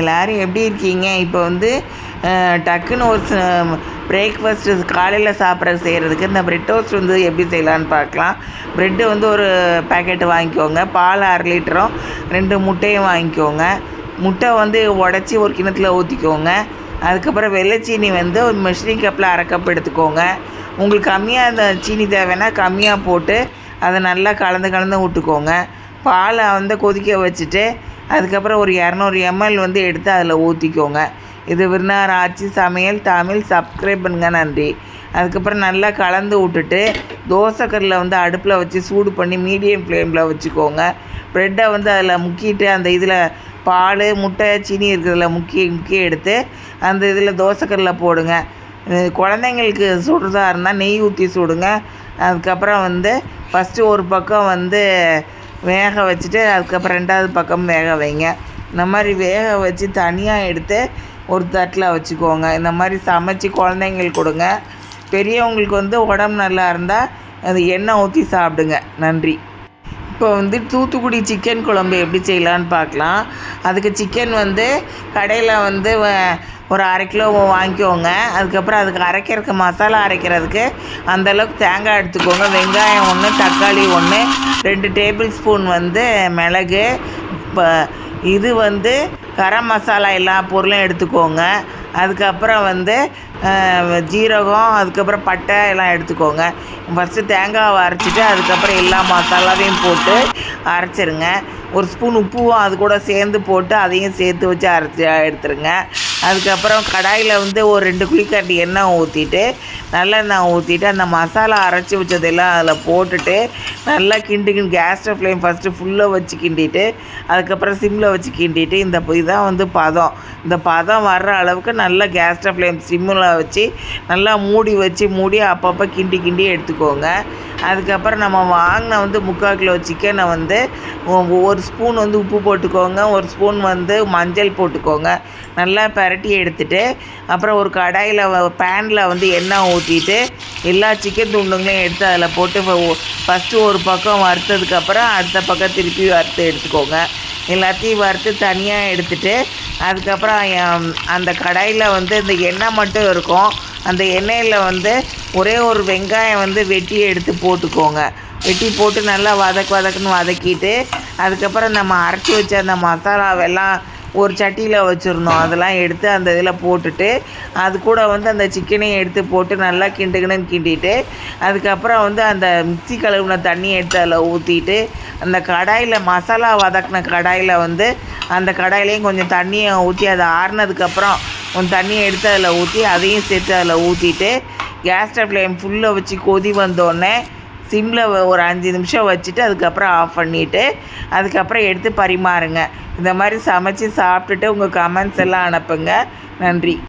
எல்லோரும் எப்படி இருக்கீங்க? இப்போ வந்து டக்குன்னு ஒரு பிரேக்ஃபாஸ்ட்டு காலையில் சாப்பிட்ற செய்கிறதுக்கு இந்த ப்ரெட் டோஸ்ட் வந்து எப்படி செய்யலான்னு பார்க்கலாம். ப்ரெட்டு வந்து ஒரு பேக்கெட்டு வாங்கிக்கோங்க. பால் அரை லிட்டரும் ரெண்டு முட்டையும் வாங்கிக்கோங்க. முட்டை வந்து உடச்சி ஒரு கிணத்துல ஊற்றிக்கோங்க அதுக்கப்புறம் வெள்ளை சீனி வந்து ஒரு மெஷரிங் கப்பில் அரை கப் எடுத்துக்கோங்க. உங்களுக்கு கம்மியாக இந்த சீனி தேவைன்னா கம்மியாக போட்டு அதை நல்லா கலந்து கலந்து விட்டுக்கோங்க பாலை வந்து கொதிக்க வச்சுட்டு அதுக்கப்புறம் ஒரு இரநூறு எம்எல் வந்து எடுத்து அதில் ஊற்றிக்கோங்க இது விருந்தார் ஆட்சி சமையல் தமிழ் சப்ஸ்கிரைப் பண்ணுங்க. நன்றி. அதுக்கப்புறம் நல்லா கலந்து விட்டுட்டு தோசைக்கல்லில் வந்து அடுப்பில் வச்சு சூடு பண்ணி மீடியம் ஃப்ளேமில் வச்சுக்கோங்க. ப்ரெட்டை வந்து அதில் முக்கிட்டு அந்த இதில் பால் முட்டை சீனி இருக்கிறதுல முக்கிய முக்கிய எடுத்து அந்த இதில் தோசைக்கல்லில் போடுங்க. குழந்தைங்களுக்கு சுடுறதா இருந்தால் நெய் ஊற்றி சுடுங்க. அதுக்கப்புறம் வந்து ஃபஸ்ட்டு ஒரு பக்கம் வந்து வேக வச்சுட்டு அதுக்கப்புறம் ரெண்டாவது பக்கம் வேக வைங்க. இந்த மாதிரி வேக வச்சு தனியாக எடுத்து ஒரு தட்டில் வச்சுக்கோங்க. இந்த மாதிரி சமைச்சி குழந்தைங்களுக்கு கொடுங்க. பெரியவங்களுக்கு வந்து உடம்பு நல்லா இருந்தால் அது எண்ணெய் ஊற்றி சாப்பிடுங்க. நன்றி. இப்போ வந்து தூத்துக்குடி சிக்கன் குழம்பு எப்படி செய்யலான்னு பார்க்கலாம். அதுக்கு சிக்கன் வந்து கடையில் வந்து ஒரு அரை கிலோ வாங்கிக்கோங்க. அதுக்கப்புறம் அதுக்கு அரைக்கிறதுக்கு மசாலா அரைக்கிறதுக்கு அந்தளவுக்கு தேங்காய் எடுத்துக்கோங்க. வெங்காயம் ஒன்று தக்காளி ஒன்று ரெண்டு டேபிள் ஸ்பூன் வந்து மிளகு இப்போ இது வந்து கரம் மசாலா எல்லா பொருளும் எடுத்துக்கோங்க. அதுக்கப்புறம் வந்து ஜீரகம் அதுக்கப்புறம் பட்டை எல்லாம் எடுத்துக்கோங்க. ஃபஸ்ட்டு தேங்காவை அரைச்சிட்டு அதுக்கப்புறம் எல்லா மசாலாவையும் போட்டு அரைச்சிருங்க. ஒரு ஸ்பூன் உப்புவும் அது கூட சேர்ந்து போட்டு அதையும் சேர்த்து வச்சு அரைச்சி எடுத்துருங்க. அதுக்கப்புறம் கடாயில் வந்து ஒரு ரெண்டு குளிக்காட்டி எண்ணெய் ஊற்றிட்டு நல்லெண்ணெய் ஊற்றிட்டு அந்த மசாலா அரைச்சி வச்சதெல்லாம் அதில் போட்டுட்டு நல்லா கிண்டு கேஸ்டர் ஃப்ளேம் ஃபஸ்ட்டு ஃபுல்லாக வச்சு கிண்டிட்டு அதுக்கப்புறம் சிம்மில் வச்சு கிண்டிட்டு இந்த இதான் வந்து பதம். இந்த பதம் வர்ற அளவுக்கு நல்லா கேஸ்டர் ஃப்ளேம் சிம்மில் வச்சு நல்லா மூடி வச்சு மூடி அப்பப்போ கிண்டி கிண்டி எடுத்துக்கோங்க. அதுக்கப்புறம் நம்ம வாங்கின வந்து முக்கால் கிலோ சிக்கனை வந்து ஒரு ஸ்பூன் வந்து உப்பு போட்டுக்கோங்க ஒரு ஸ்பூன் வந்து மஞ்சள் போட்டுக்கோங்க. நல்லா பெர பரட்டி எடுத்துகிட்டு அப்புறம் ஒரு கடாயில் பேனில் வந்து எண்ணெய் ஊற்றிட்டு எல்லா சிக்கன் துண்டுங்களையும் எடுத்து அதில் போட்டு ஃபஸ்ட்டு ஒரு பக்கம் வறுத்ததுக்கப்புறம் அடுத்த பக்கம் திருப்பி வறுத்து எடுத்துக்கோங்க. எல்லாத்தையும் வறுத்து தனியாக எடுத்துகிட்டு அதுக்கப்புறம் அந்த கடாயில் வந்து இந்த எண்ணெய் மட்டும் இருக்கும். அந்த எண்ணெயில் வந்து ஒரே ஒரு வெங்காயம் வந்து வெட்டி எடுத்து போட்டுக்கோங்க. வெட்டி போட்டு நல்லா வதக்கு வதக்குன்னு வதக்கிட்டு அதுக்கப்புறம் நம்ம அரைச்சி வச்ச அந்த மசாலாவெல்லாம் ஒரு சட்டியில் வச்சுருந்தோம். அதெல்லாம் எடுத்து அந்த இதில் போட்டுட்டு அது கூட வந்து அந்த சிக்கனையும் எடுத்து போட்டு நல்லா கிண்டுக்கிணுன்னு கிண்டிட்டு அதுக்கப்புறம் வந்து அந்த மிக்சி கழுவுன தண்ணியை எடுத்து அதில் ஊற்றிட்டு அந்த கடாயில் மசாலா வதக்கின கடாயில் வந்து அந்த கடாயிலையும் கொஞ்சம் தண்ணியை ஊற்றி அதை ஆறுனதுக்கப்புறம் கொஞ்சம் தண்ணியை எடுத்து அதில் ஊற்றி அதையும் சேர்த்து அதில் ஊற்றிட்டு கேஸ் ஸ்டவ் ஃப்ளேம் ஃபுல்லாக வச்சு கொதி வந்தோடனே சிம்மில் ஒரு அஞ்சு நிமிஷம் வச்சுட்டு அதுக்கப்புறம் ஆஃப் பண்ணிவிட்டு அதுக்கப்புறம் எடுத்து பரிமாறுங்க. இந்த மாதிரி சமைச்சி சாப்பிட்டுட்டு உங்கள் கமெண்ட்ஸ் எல்லாம் அனுப்புங்க. நன்றி.